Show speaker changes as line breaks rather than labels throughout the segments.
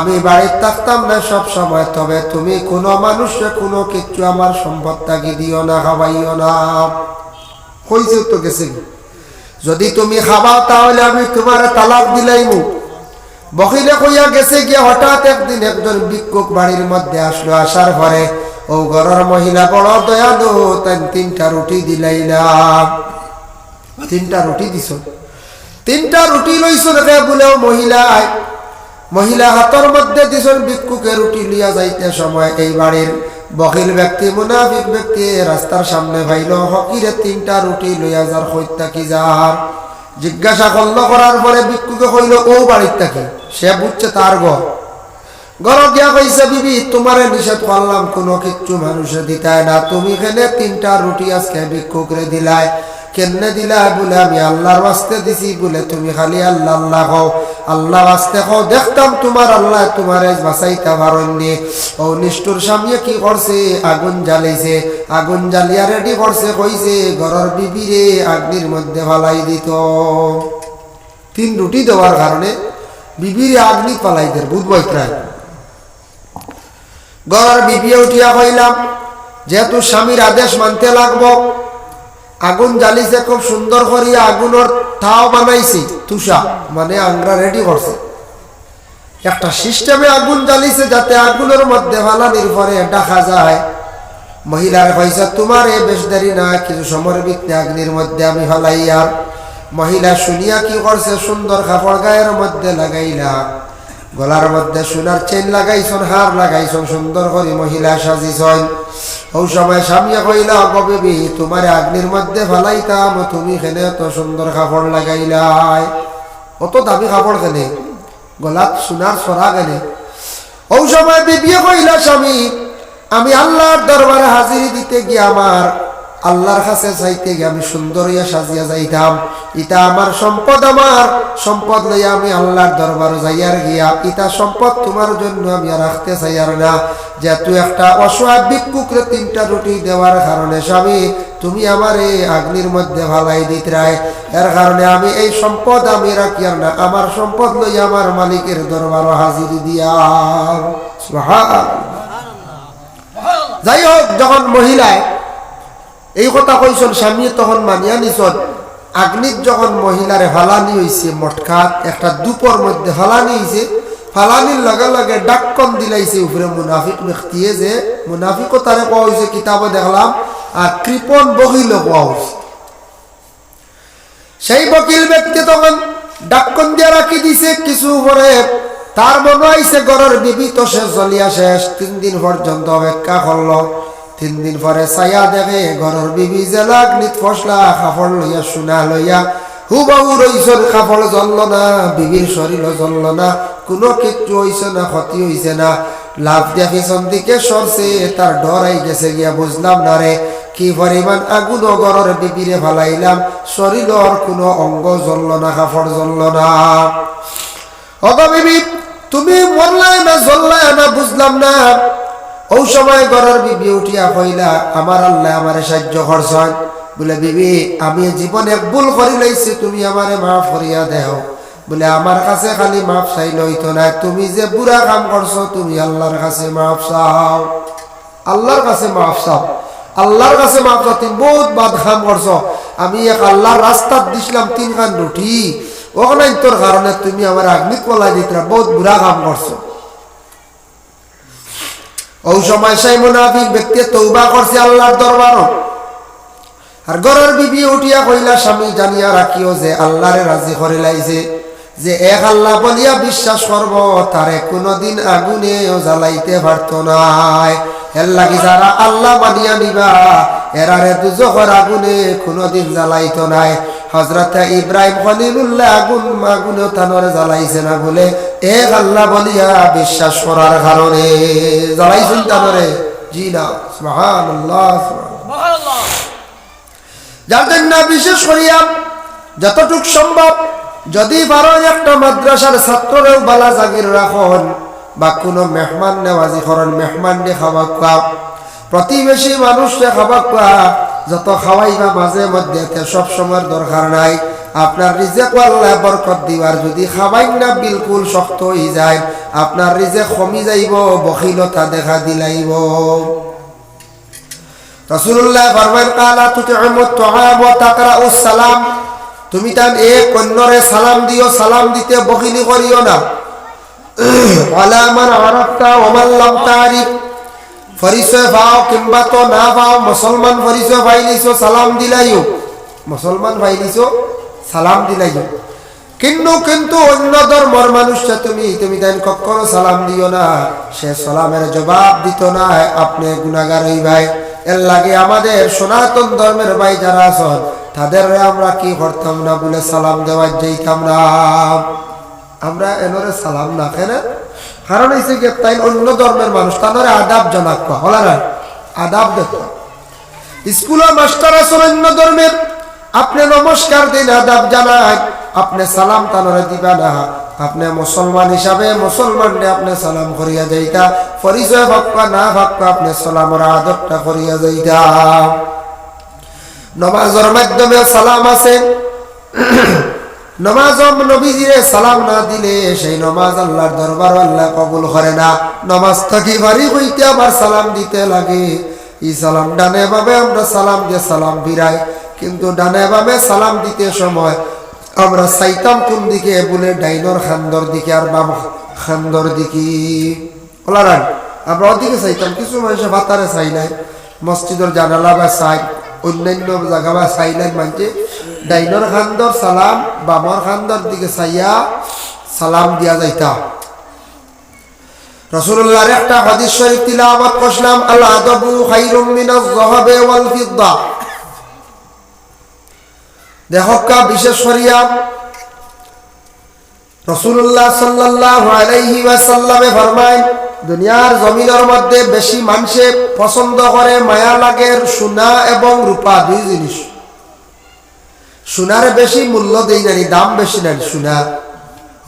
আমি বাড়ির থাকতাম না সব সময়, তবে তুমি কোনো মানুষে কোনো কিছু আমার সম্পদ তাকে দিও না, খাওয়াইও না। কইছে তো গেছে। যদি তুমি খাবাও তাহলে আমি তোমার তালাক দিলাইমু। বকিলে কইয়া গেছে গিয়ে হঠাৎ একদিন একজন বাড়ির মধ্যে আসলো, আসার পরে, ও ঘরের মহিলা, বড় দয়ালু তাই তিনটা রুটি দিলাইলাম তিনটা রুটি দিছ? তিনটা রুটি লইছ দেখে বলেও মহিলায় মহিলা হাতর মধ্যে দিছন ভিক্ষুকে রুটি লিয়া যাইতে সময় এই বাড়ির বকিল ব্যক্তি, মুনাফিক ব্যক্তি রাস্তার সামনে ভাইল, হকিরে তিনটা রুটি লইয়া যার হইতা কি যার? জিজ্ঞাসা করল, করার পরে ভিক্ষুকে কইল, ও বাড়ির থাকি সে বুঝছে তার ঘর। ঘর গিয়া কইছে, বিবি, তোমারে নিষেধ করলাম, কোনো কিচ্ছু মানুষে দিতায় না। তুমি এখানে তিনটা রুটি আজকে ভিক্ষুকরে দিলাই? কেনে দিলাই বলে, আমি আল্লাহর বাস্তে দিছি বলে, তুমি খালি আল্লাহ আল্লাহ হও আল্লাহ বাস্তে হও দেখতাম তোমার আল্লাহ তোমারে বাঁচাইতে পারেননি ও নিষ্ঠুর স্বামী কি করছে? আগুন জ্বালাইছে। আগুন জ্বালিয়া রেডি করছে, কইছে, ঘরের বিবিরে আগ্নির মধ্যে ফালাই দিত। তিন রুটি দেওয়ার কারণে বিবিরে আগ্নি পালাই দের বুধ বৈত্রায় ঘর বিবিয়ে উঠিয়া কইলাম, যেহেতু স্বামীর আদেশ মানতে লাগবো আগুন জ্বালিছে, খুব সুন্দর করিয়া আগুনের তাও বানাইছি, তুষা। মানে আংরা রেডি করছে। একটা সিস্টেমে আগুন জ্বালিছে যাতে আগুনের মধ্যে ফালানির পরে দেখা যায়। মহিলার পয়সা তোমার এ বেশ দেরি না, কিছু সময়ের ভিত্তি অগ্নির মধ্যে আমি ফালাই আর মহিলা শুনিয়া কি করছে, সুন্দর কাপড় গায়ের মধ্যে লাগাইলা। গলার মধ্যে সোনার চেন লাগাইছন, হার লাগাইছন, সুন্দর করে মহিলা সাজিছন। ও সময় স্বামী কইলা গবেবি, তোমার আগ্নির মধ্যে ফেলাইতাম, তুমি খেলে এত সুন্দর কাপড় লাগাইলাই? অত দামি কাপড় কেনে? গলাত সোনার সরা গেলে ও সময় বিবিয়ে কইলা, স্বামী, আমি আল্লাহর দরবারে হাজিরি দিতে গিয়ে আমার আল্লাহর কাছে চাইতে গিয়ে আমি সুন্দর হইয়া সাজিয়া যাইতাম। ইটা আমার সম্পদ আমার। সম্পদ লইয়া আমি আল্লাহর দরবার যাইয়ার গিয়া, ইটা সম্পদ তোমার জন্য আমি রাখতে চাইয়ার না। যেহেতু একটা অসহায় ভিক্ষুকরে তিনটা রুটি দেওয়ার কারণে স্বামী, তুমি আমার এই আগ্নির মধ্যে ভালাই দিতে রায়। এর কারণে আমি এই সম্পদ আমি রাখিয়ার না, আমার সম্পদ লইয়া আমার মালিকের দরবার হাজিরি দিয়া। যাই হোক, যখন মহিলায় এই কথা কইসন স্বামী তখন মানিয়া নিছন। আগ্নিত যখন মহিলারে ফালানি হয়েছে মটকাত একটা দুপর মধ্যে ফালানি হয়েছে ফালানির লগে লগে ডাক্কন দিলাইছে উপরে মুনাফিক ব্যক্তিয়ে যে মুনাফিকও তারে কোয়া হয়েছে কিতাবে দেখলাম, আর কৃপন বহিল কোয়া হয়েছে সেই বকিল ব্যক্তি তখন ডাক্কন দিয়ে রাখি দিছে, কিছু পরে তার মনে হয়েছে গড়ের বিবি, তো শেষ চলিয়া শেষ তিন দিন পর্যন্ত অপেক্ষা করল তিন দিন পরে ছায়া দেখে ঘরের বিবি জেলাক নিত ফসলা কাপড় লইয়া সোনা লইয়া, হুবাহু রইছর কাপড় জ্বলল না বিবির শরীর জ্বলল না কোনো কিচ্ছু হইছে না, ক্ষতি হইছে না। লাভ দিয়া পিছন দিকে সরছে তার ডর আই গেছে গিয়া বুঝলাম না রে কি পরিমাণ আগুন গড়ের বিবিরে ফালাইলাম শরীরের কোনো অঙ্গ জ্বলল না কাপড় জ্বলল না অগ বিবি, তুমি মরলাই না জ্বললাই না বুঝলাম না। ও সময় ঘরের বিবি উঠিয়া কইলা আমার আল্লাহ আমারে সাহায্য করছেন। বলে, বিবি, আমি জীবনে ভুল করি লাইছি, তুমি আমারে মাফ করিয়া দেও। বলে, আমার কাছে খালি মাফ চাই লইতো না, তুমি যে বুড়া কাম করছ, তুমি আল্লাহর কাছে মাফ চাও। আল্লাহর কাছে মাফ চাও। আল্লাহর কাছে মাফ চাও, তুমি বহুত বাদ কাম করছ। আমি এক আল্লাহর রাস্তাত দিছিলাম তিন খান রুটি। ওখানে তোর কারণে তুমি আমার আগ্নিত পলাই দিতে বহুত বুড়া কাম করছ। ওই সময় সেই মুনাফিক ব্যক্তি তৌবা করছে আল্লাহর দরবার। আর ঘরের বিবি উঠিয়া কইলা, স্বামী, জানিয়া রাখিও যে আল্লাহরে রাজি করে লাইছে, যে এক আল্লাহ বলিয়া বিশ্বাস করব, তারে কোনোদিন আগুনে জ্বালাইতে পারত নাই। এর লাগি যারা আল্লাহ মানিয়া নিবা, এরারে দুজখর আগুনে কোনোদিন জ্বালাইতো নাই। হজরত ইব্রাহিম খলিলুল্লাহ আগুন আগুনে তানরে জ্বালাইছে না বলে এক আল্লাহ বলিয়া বিশ্বাস করার কারণে জ্বালাইছেন তানরে জি না, সুবহানাল্লাহ যার বিশেষ করিয়া যতটুক সম্ভব, যদি পারো একটা মাদ্রাসার ছাত্ররেও বালা জাগির রাখন বা কোনো মেহমান নেওয়াজি করেন, মেহমান দিয়ে খাওয়া খাও প্রতিবেশী মানুষকে খাওয়া খোয়া, যত খাওয়াইবা মাঝে মধ্যে সব সময়ের দরকার নাই। আপনার রিজেক আল্লাহ বরকত দিবার যদি খাবাই না বিলকুল শক্ত হয়ে যায়, আপনার রিজেক কমি যাইব, বখিলতা দেখা দিলাইব। রসুল্লাহ ফরমান কালা তুতিউমু তুআম ওয়া তাকরাউস সালাম। তুমি তান এক অন্যরে সালাম দিও, সালাম দিতে বখিলি করিও না। ওয়ালা মান আরাফতা ওয়া মান লাম তারিফ পরিচয় পাও কিংবা তো না পাও মুসলমান পরিচয় সালাম দিলাইও। মুসলমান সালাম দিলাইও কিন্তু কিন্তু অন্য ধর্মর মানুষটা তুমি তুমি তাই কখনো সালাম দিও না। সে সালামের জবাব দিত না আপনি গুণাগার হই ভাই। এর লাগে আমাদের সনাতন ধর্মের ভাই যারা আছেন, তাদের আমরা কি করতাম না বলে সালাম দেওয়ার যাইতাম না। আমরা এনরে সালাম না কেন? কারণ হয়েছে কি তাই অন্য ধর্মের মানুষ তাদের আদাব জানাক হলা না? আদাব দেখো স্কুলের মাস্টার আছেন অন্য ধর্মের। আপনি নমস্কার দিন আদাব জানায় আপনি সালাম তানরে দিবা না। আপনি মুসলমান হিসাবে মুসলমানরে আপনি সালাম করিয়া যাইতা। পরিচয় ভাবকা না ভাবকা আপনি সালামর আদবটা করিয়া যাইতা। নমাজের মাধ্যমে সালাম আছে। নমাজ নবীজিরে সালাম না দিলে সেই নমাজ আল্লাহর দরবার আল্লাহ কবুল করে না। নমাজ থাকি বাড়ি হইতে আবার সালাম দিতে লাগে। ই সালাম ডানে ভাবে আমরা সালাম দিয়ে সালাম বিরাই কিন্তু ডানে ভাবে সালাম দিতে সময় আমরা চাইতাম কোন দিকে, বলে ডাইনর খান্দর দিকে আর বাম খান্দর দিকে। ওলারান আমরা ওদিকে চাইতাম, কিছু মানুষ ভাতারে চাই নাই মসজিদের জানালা বা চাই, অন্যান্য জায়গা বা নাই মানছে ডাইনর খান্দর সালাম বামর খান্দর দিকে চাইয়া সালাম দিয়া যাইতাম রসুল্লাহর একটা হাদিস শরীফ তিলাওয়াত করলাম আল আদবু খাইরুম মিনাজ ওয়াল ফিদ্দা। দেখকা বিশেষ করিয়া রসুল্লাহ সাল্লাল্লাহু আলাইহি ওয়াসাল্লামে ফরমায়, দুনিয়ার জমিনের মধ্যে বেশি মানুষে পছন্দ করে মায়া লাগে সোনা এবং রূপা দুই জিনিস। সোনারে বেশি মূল্য দেই নানি, দাম বেশি নানি সোনা।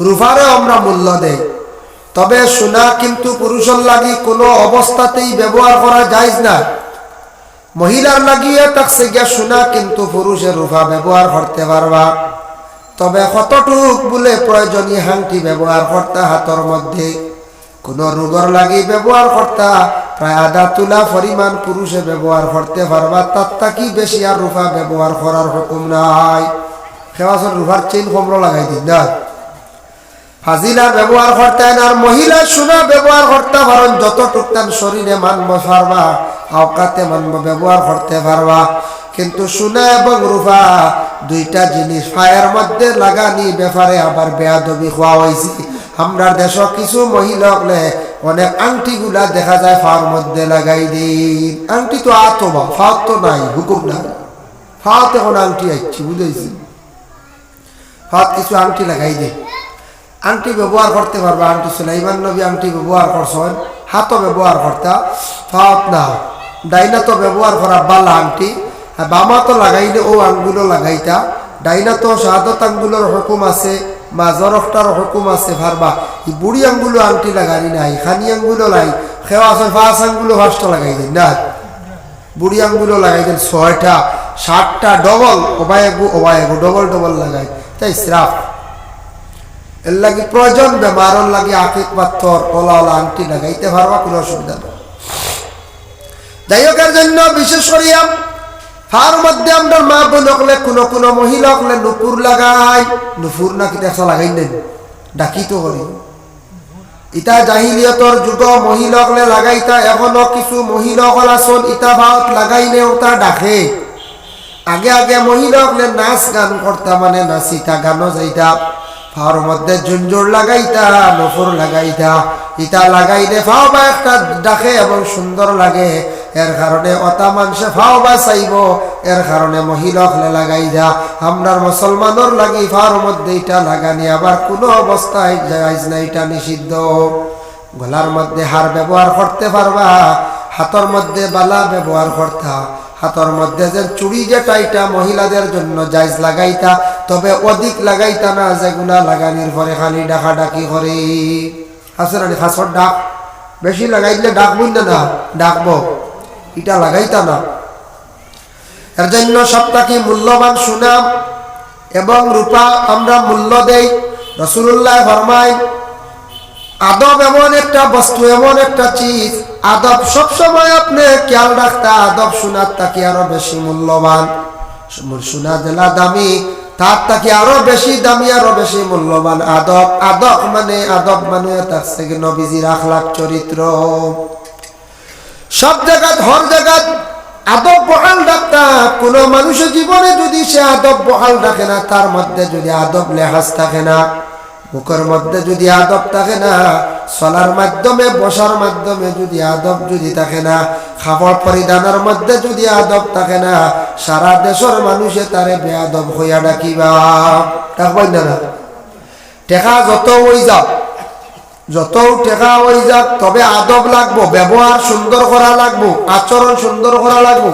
রূপারে আমরা মূল্য দেই। তবে সোনা কিন্তু পুরুষের লাগি কোনো অবস্থাতেই ব্যবহার করা যায় না। মহিলার লাগিয়ে তাকছে গিয়া সোনা কিন্তু পুরুষের রূপা ব্যবহার করতে পারবা তবে কতটুক বলে প্রয়োজনীয় হাংটি ব্যবহার করতা হাতর মধ্যে। কোন রোগর লাগি ব্যবহার করতা প্রায় আধা তুলা পরিমাণ পুরুষে ব্যবহার করতে পারবা তার তাকি বেশি আর রূপা ব্যবহার করার হুকুম নাই। খেওয়াছর রূপার চেন কমর লাগাই দিন না। ফাজিলা ব্যবহার করতে আর মহিলা সোনা ব্যবহার করতে পারেন যত তার শরীরে মানব পারবা আওকাতে মানব ব্যবহার করতে পারবা। কিন্তু সোনা এবং রূপা, দুইটা জিনিস ফায়ের মধ্যে লাগানি ব্যাপারে আবার বেয়াদবি হওয়া হয়েছে। আমরা দেশ কিছু মহিলা হলে অনেক আংটি গুলা দেখা যায় ফার মধ্যে লাগাই দিন আংটি তো আতো বা ফাও তো নাই, হুকুম নাই। ফাওতে এখন আংটি আসছি বুঝেছি ফাত কিছু আংটি লাগাই দে। আংটি ব্যবহার করতে পারবে, আংটি সুলাইমান নবী আংটি ব্যবহার করছেন, হাতও ব্যবহার করতা ফাওত না। ডাইনা তো ব্যবহার করা বালা আংটি। আর বামা তো লাগাইলে ও আঙ্গুলো লাগাইতা। ডাইনা তো শাহাদত আঙ্গুলোর হুকুম আছে মাজর একটার হুকুম আছে, ভারবা। এই বুড়ি আঙ্গুলো আংটি লাগানি নাই, খানি আঙ্গুলো লাই খেওয়া আছে, ফাঁস আঙ্গুলো, ফাঁসটা লাগাই দেন। না, বুড়ি আঙ্গুলো লাগাই দেন ছয়টা, সাতটা ডবল ওবায়াগু ওবায়াগু ডবল ডবল লাগাই। তাই স্রাফ এর লাগি প্রয়োজন, বেমারর লাগি আকিক পাথর ওলা ওলা আংটি লাগাইতে পারবা, কোনো অসুবিধা যাই হোক এর জন্য বিশেষ করিয়া ফার মধ্যে আমরা মা বোন হকলে কোনো কোনো মহিলা হকলে নুপুর লাগাই। নুপুর না কিতা একটা লাগাই নেন ডাকি তো করি। ইটা জাহিলিয়তর যুগ মহিলা হকলে লাগাইতা এখনও কিছু মহিলা হকল আসন ইটা ভাত লাগাইলে ওটা ডাকে। আগে আগে মহিলা হকলে নাচ গান করতা মানে নাচিতা গানও যাইতা ফাওয়ার মধ্যে ঝুনঝুর লাগাইতা নফুর লাগাইতা ইটা লাগাইলে ফাও বা একটা ডাকে এবং সুন্দর লাগে। এর কারণে অতা মানুষে ফাও বা চাইব এর কারণে মহিলা হলে লাগাই যা। আমরার মুসলমানের লাগি ফাওয়ার মধ্যে এটা লাগানি। আবার কোনো অবস্থায় যাইজ না এটা নিষিদ্ধ। গলার মধ্যে হার ব্যবহার করতে পারবা হাতর মধ্যে বালা ব্যবহার করতা হাতর মধ্যে যে চুড়ি যেটা এটা মহিলাদের জন্য জায়জ লাগাইতা। তবে অধিক লাগাইতা না যেগুলা লাগানির পরে খালি ডাকা ডাকি করে আছে না ডাক। বেশি লাগাইলে ডাক বুঝ না? ডাকবো। এটা লাগাইতা না। এর জন্য সপ্তাহে মূল্যবান সুনাম এবং রূপা আমরা মূল্য দেই। রসুল্লাহ ফরমাই আদব এমন একটা বস্তু, এমন একটা চিজ, আদব সবসময় আপনি খেয়াল রাখতে, আদব শোনার তাকে আরও বেশি মূল্যবান। শোনা জেলা দামি, তার তাকে আরও বেশি দামি, আরও বেশি মূল্যবান আদব। আদব মানে আদব মানে তার থেকে নবীজির আখলাখ চরিত্র। সব জায়গাত, হর জায়গাত আদব বহাল রাখতা কোন মানুষের জীবনে যদি সে আদব বহাল রাখে না, তার মধ্যে যদি আদব লেহাজ থাকে না মুখের মধ্যে যদি আদব থাকে না, চলার মাধ্যমে, বসার মাধ্যমে যদি আদব যদি থাকে না, খাবার পরিধানের মধ্যে যদি আদব থাকে না, সারা দেশের মানুষে তারে বেআদব হইয়া ডাকিবা। ডাকবাই না? টেকা যত ওই যাও। যত টেকা হয়ে যাক, তবে আদব লাগবো, ব্যবহার সুন্দর করা লাগবো, আচরণ সুন্দর করা লাগবো।